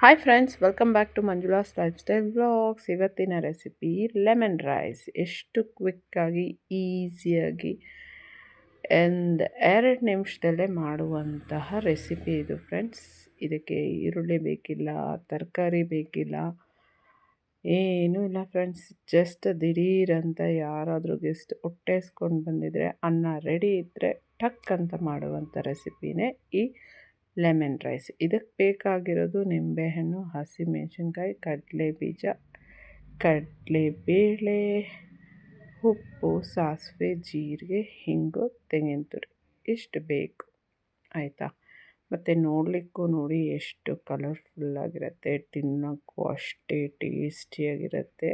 Hi friends welcome back to Manjula's lifestyle blogs ಇವತ್ತಿನ recipe lemon rice ಎಷ್ಟು ಕ್ವಿಕ್ಕಾಗಿ ಈಸಿಯಾಗಿ ಒಂದು ಎರಡು ನಿಮಿಷದಲ್ಲೇ ಮಾಡುವಂತಹ ರೆಸಿಪಿ ಇದು ಫ್ರೆಂಡ್ಸ್ ಇದಕ್ಕೆ ಈರುಳ್ಳಿ ಬೇಕಿಲ್ಲ, ತರಕಾರಿ ಬೇಕಿಲ್ಲ, ಏನೂ ಇಲ್ಲ ಫ್ರೆಂಡ್ಸ್ ಜಸ್ಟ್ ದಿಢೀರಂತ ಯಾರಾದರೂ ಗೆಸ್ಟ್ ಹೊಟ್ಟೆಸ್ಕೊಂಡು ಬಂದಿದ್ರೆ, ಅನ್ನ ರೆಡಿ ಇದ್ದರೆ ಟಕ್ ಅಂತ ಮಾಡುವಂಥ ರೆಸಿಪಿನೇ ಈ ಲೆಮನ್ ರೈಸ್. ಇದಕ್ಕೆ ಬೇಕಾಗಿರೋದು ನಿಂಬೆಹಣ್ಣು ಹಸಿಮೆಣಸಿನ್ಕಾಯಿ ಕಡಲೆ ಬೀಜ, ಕಡಲೆಬೇಳೆ, ಉಪ್ಪು, ಸಾಸಿವೆ, ಜೀರಿಗೆ, ಹಿಂಗು, ತೆಂಗಿನ ತುರಿ. ಇಷ್ಟು ಬೇಕು. ಆಯಿತಾ? ಮತ್ತು ನೋಡಲಿಕ್ಕೂ ನೋಡಿ ಎಷ್ಟು ಕಲರ್ಫುಲ್ಲಾಗಿರುತ್ತೆ ತಿನ್ನೋಕ್ಕೂ ಅಷ್ಟೇ ಟೇಸ್ಟಿಯಾಗಿರುತ್ತೆ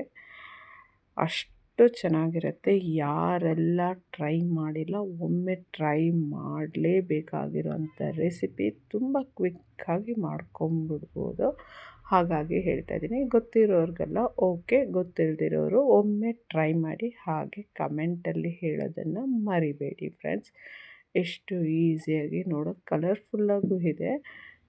ಅಷ್ಟು ಅಷ್ಟು ಚೆನ್ನಾಗಿರುತ್ತೆ. ಯಾರೆಲ್ಲ ಟ್ರೈ ಮಾಡಿಲ್ಲ, ಒಮ್ಮೆ ಟ್ರೈ ಮಾಡಲೇಬೇಕಾಗಿರೋಂಥ ರೆಸಿಪಿ ತುಂಬ ಕ್ವಿಕ್ಕಾಗಿ ಮಾಡ್ಕೊಂಬಿಡ್ಬೋದು. ಹಾಗಾಗಿ ಹೇಳ್ತಾ ಇದ್ದೀನಿ, ಗೊತ್ತಿರೋರಿಗೆಲ್ಲ ಓಕೆ ಗೊತ್ತಿಲ್ಲದಿರೋರು ಒಮ್ಮೆ ಟ್ರೈ ಮಾಡಿ ಹಾಗೆ ಕಮೆಂಟಲ್ಲಿ ಹೇಳೋದನ್ನು ಮರಿಬೇಡಿ ಫ್ರೆಂಡ್ಸ್ ಎಷ್ಟು ಈಸಿಯಾಗಿ ನೋಡೋಕೆ ಕಲರ್ಫುಲ್ಲಾಗೂ ಇದೆ.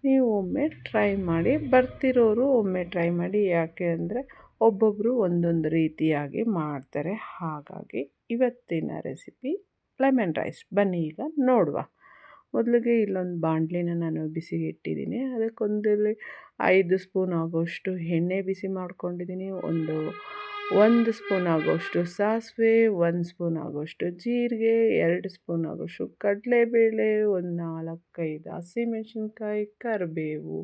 ನೀವು ಒಮ್ಮೆ ಟ್ರೈ ಮಾಡಿ, ಬರ್ತಿರೋರು ಒಮ್ಮೆ ಟ್ರೈ ಮಾಡಿ, ಯಾಕೆ ಅಂದರೆ ಒಬ್ಬೊಬ್ಬರು ಒಂದೊಂದು ರೀತಿಯಾಗಿ ಮಾಡ್ತಾರೆ. ಹಾಗಾಗಿ ಇವತ್ತಿನ ರೆಸಿಪಿ ಲೆಮನ್ ರೈಸ್. ಬನ್ನಿ ಈಗ ನೋಡುವ. ಮೊದಲಿಗೆ ಇಲ್ಲೊಂದು ಬಾಣಲಿನ ನಾನು ಬಿಸಿ ಇಟ್ಟಿದ್ದೀನಿ ಅದಕ್ಕೊಂದು ಐದು ಸ್ಪೂನ್ ಆಗೋಷ್ಟು ಎಣ್ಣೆ ಬಿಸಿ ಮಾಡ್ಕೊಂಡಿದ್ದೀನಿ. ಒಂದು ಒಂದು ಸ್ಪೂನ್ ಆಗೋಷ್ಟು ಸಾಸಿವೆ, ಒಂದು ಸ್ಪೂನ್ ಆಗೋಷ್ಟು ಜೀರಿಗೆ, ಎರಡು ಸ್ಪೂನ್ ಆಗೋಷ್ಟು ಕಡಲೆಬೇಳೆ, ಒಂದು ನಾಲ್ಕೈದು ಹಸಿಮೆಣ್ಸಿನ್ಕಾಯಿ, ಕರಿಬೇವು,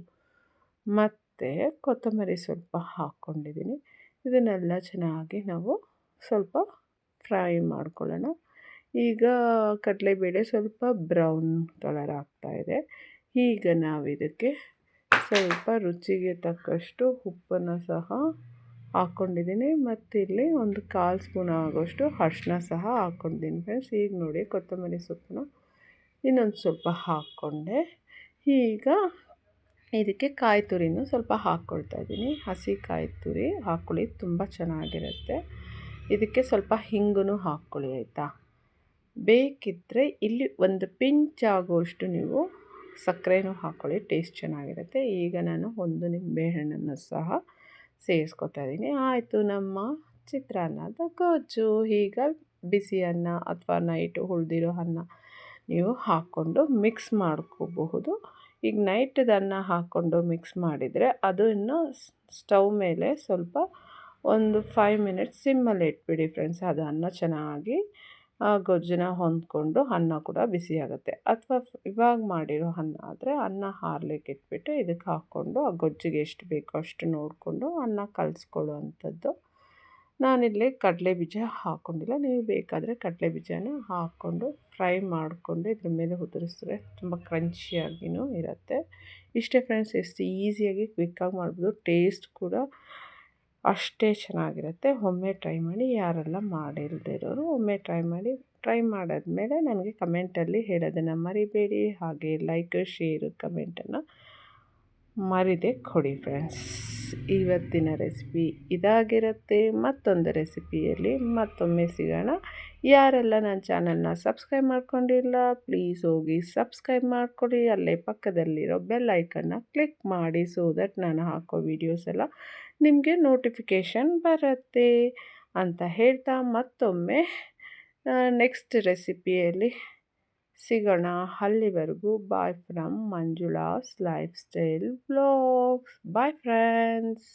ಮತ್ತು ಮತ್ತು ಕೊತ್ತಂಬರಿ ಸ್ವಲ್ಪ ಹಾಕ್ಕೊಂಡಿದ್ದೀನಿ. ಇದನ್ನೆಲ್ಲ ಚೆನ್ನಾಗಿ ನಾವು ಸ್ವಲ್ಪ ಫ್ರೈ ಮಾಡ್ಕೊಳ್ಳೋಣ. ಈಗ ಕಡಲೆಬೇಳೆ ಸ್ವಲ್ಪ ಬ್ರೌನ್ ಕಲರ್ ಆಗ್ತಾಯಿದೆ ಈಗ ನಾವು ಇದಕ್ಕೆ ಸ್ವಲ್ಪ ರುಚಿಗೆ ತಕ್ಕಷ್ಟು ಉಪ್ಪನ್ನು ಸಹ ಹಾಕ್ಕೊಂಡಿದ್ದೀನಿ. ಮತ್ತು ಇಲ್ಲಿ ಒಂದು ಕಾಲು ಸ್ಪೂನ್ ಆಗೋಷ್ಟು ಅರ್ಶಿನ ಸಹ ಹಾಕ್ಕೊಂಡಿದ್ದೀನಿ ಫ್ರೆಂಡ್ಸ್ ಈಗ ನೋಡಿ ಕೊತ್ತಂಬರಿ ಸೊಪ್ಪನ್ನ ಇನ್ನೊಂದು ಸ್ವಲ್ಪ ಹಾಕ್ಕೊಂಡೆ. ಈಗ ಇದಕ್ಕೆ ಕಾಯಿ ತುರಿನೂ ಸ್ವಲ್ಪ ಹಾಕ್ಕೊಳ್ತಾ ಇದ್ದೀನಿ ಹಸಿ ಕಾಯಿ ತುರಿ ಹಾಕ್ಕೊಳ್ಳಿ, ತುಂಬ ಚೆನ್ನಾಗಿರುತ್ತೆ. ಇದಕ್ಕೆ ಸ್ವಲ್ಪ ಹಿಂಗು ಹಾಕ್ಕೊಳ್ಳಿ, ಆಯಿತಾ? ಬೇಕಿದ್ದರೆ ಇಲ್ಲಿ ಒಂದು ಪಿಂಚ್ ಆಗುವಷ್ಟು ನೀವು ಸಕ್ಕರೆನೂ ಹಾಕ್ಕೊಳ್ಳಿ, ಟೇಸ್ಟ್ ಚೆನ್ನಾಗಿರುತ್ತೆ. ಈಗ ನಾನು ಒಂದು ನಿಂಬೆಹಣ್ಣನ್ನು ಸಹ ಸೇರಿಸ್ಕೊತಾ ಇದ್ದೀನಿ ಆಯಿತು, ನಮ್ಮ ಚಿತ್ರಾನ್ನದ ಗೊಜ್ಜು. ಈಗ ಬಿಸಿ ಅನ್ನ ಅಥವಾ ನೈಟು ಉಳಿದಿರೋ ಅನ್ನ ನೀವು ಹಾಕ್ಕೊಂಡು ಮಿಕ್ಸ್ ಮಾಡ್ಕೋಬಹುದು. ಈಗ ನೈಟದನ್ನ ಹಾಕ್ಕೊಂಡು ಮಿಕ್ಸ್ ಮಾಡಿದರೆ ಅದನ್ನು ಸ್ಟವ್ ಮೇಲೆ ಸ್ವಲ್ಪ ಒಂದು ಫೈವ್ ಮಿನಿಟ್ಸ್ ಸಿಮ್ಮಲ್ಲಿ ಇಟ್ಬಿಡಿ ಫ್ರೆಂಡ್ಸ್ ಅದು ಅನ್ನ ಚೆನ್ನಾಗಿ ಗೊಜ್ಜನ ಹೊಂದ್ಕೊಂಡು ಅನ್ನ ಕೂಡ ಬಿಸಿಯಾಗುತ್ತೆ ಅಥವಾ ಇವಾಗ ಮಾಡಿರೋ ಅನ್ನ ಆದರೆ ಅನ್ನ ಹಾರ್ಲಿಕ್ಕೆ ಇಟ್ಬಿಟ್ಟು ಇದಕ್ಕೆ ಹಾಕ್ಕೊಂಡು ಆ ಗೊಜ್ಜಿಗೆ ಎಷ್ಟು ಬೇಕೋ ಅಷ್ಟು ನೋಡಿಕೊಂಡು ಅನ್ನ ಕಲಿಸ್ಕೊಳ್ಳೋ ಅಂಥದ್ದು ನಾನಿಲ್ಲಿ ಕಡಲೆ ಬೀಜ ಹಾಕೊಂಡಿಲ್ಲ. ನೀವು ಬೇಕಾದರೆ ಕಡಲೆ ಬೀಜನ ಹಾಕ್ಕೊಂಡು ಫ್ರೈ ಮಾಡಿಕೊಂಡು ಇದ್ರ ಮೇಲೆ ಉದುರಿಸಿದ್ರೆ ತುಂಬ ಕ್ರಂಚಿಯಾಗಿಯೂ ಇರುತ್ತೆ. ಇಷ್ಟೇ ಫ್ರೆಂಡ್ಸ್ ಎಷ್ಟು ಈಸಿಯಾಗಿ ಕ್ವಿಕ್ಕಾಗಿ ಮಾಡ್ಬೋದು. ಟೇಸ್ಟ್ ಕೂಡ ಅಷ್ಟೇ ಚೆನ್ನಾಗಿರುತ್ತೆ. ಒಮ್ಮೆ ಟ್ರೈ ಮಾಡಿ ಯಾರೆಲ್ಲ ಮಾಡಿಲ್ಲದೆ ಇರೋರು ಒಮ್ಮೆ ಟ್ರೈ ಮಾಡಿ ಟ್ರೈ ಮಾಡಾದ್ಮೇಲೆ ನನಗೆ ಕಮೆಂಟಲ್ಲಿ ಹೇಳೋದನ್ನು ಮರಿಬೇಡಿ. ಹಾಗೆ ಲೈಕ್ ಶೇರು ಕಮೆಂಟನ್ನು ಮರಿದೆ ಕೊಡಿ ಫ್ರೆಂಡ್ಸ್ ಇವತ್ತಿನ ರೆಸಿಪಿ ಇದಾಗಿರುತ್ತೆ. ಮತ್ತೊಂದು ರೆಸಿಪಿಯಲ್ಲಿ ಮತ್ತೊಮ್ಮೆ ಸಿಗೋಣ. ಯಾರೆಲ್ಲ ನನ್ನ ಚಾನಲ್ನ ಸಬ್ಸ್ಕ್ರೈಬ್ ಮಾಡ್ಕೊಂಡಿಲ್ಲ ಪ್ಲೀಸ್ ಹೋಗಿ ಸಬ್ಸ್ಕ್ರೈಬ್ ಮಾಡ್ಕೊಳ್ಳಿ ಅಲ್ಲೇ ಪಕ್ಕದಲ್ಲಿರೋ ಬೆಲ್ ಐಕನ್ನ ಕ್ಲಿಕ್ ಮಾಡಿ ಸೊ ದಟ್ ನಾನು ಹಾಕೋ ವೀಡಿಯೋಸ್ ಎಲ್ಲ ನಿಮಗೆ ನೋಟಿಫಿಕೇಷನ್ ಬರುತ್ತೆ. ಅಂತ ಹೇಳ್ತಾ ಮತ್ತೊಮ್ಮೆ ನೆಕ್ಸ್ಟ್ ರೆಸಿಪಿಯಲ್ಲಿ ಸಿಗೋಣ. ಅಲ್ಲಿವರೆಗೂ bye from Manjula's lifestyle vlogs bye friends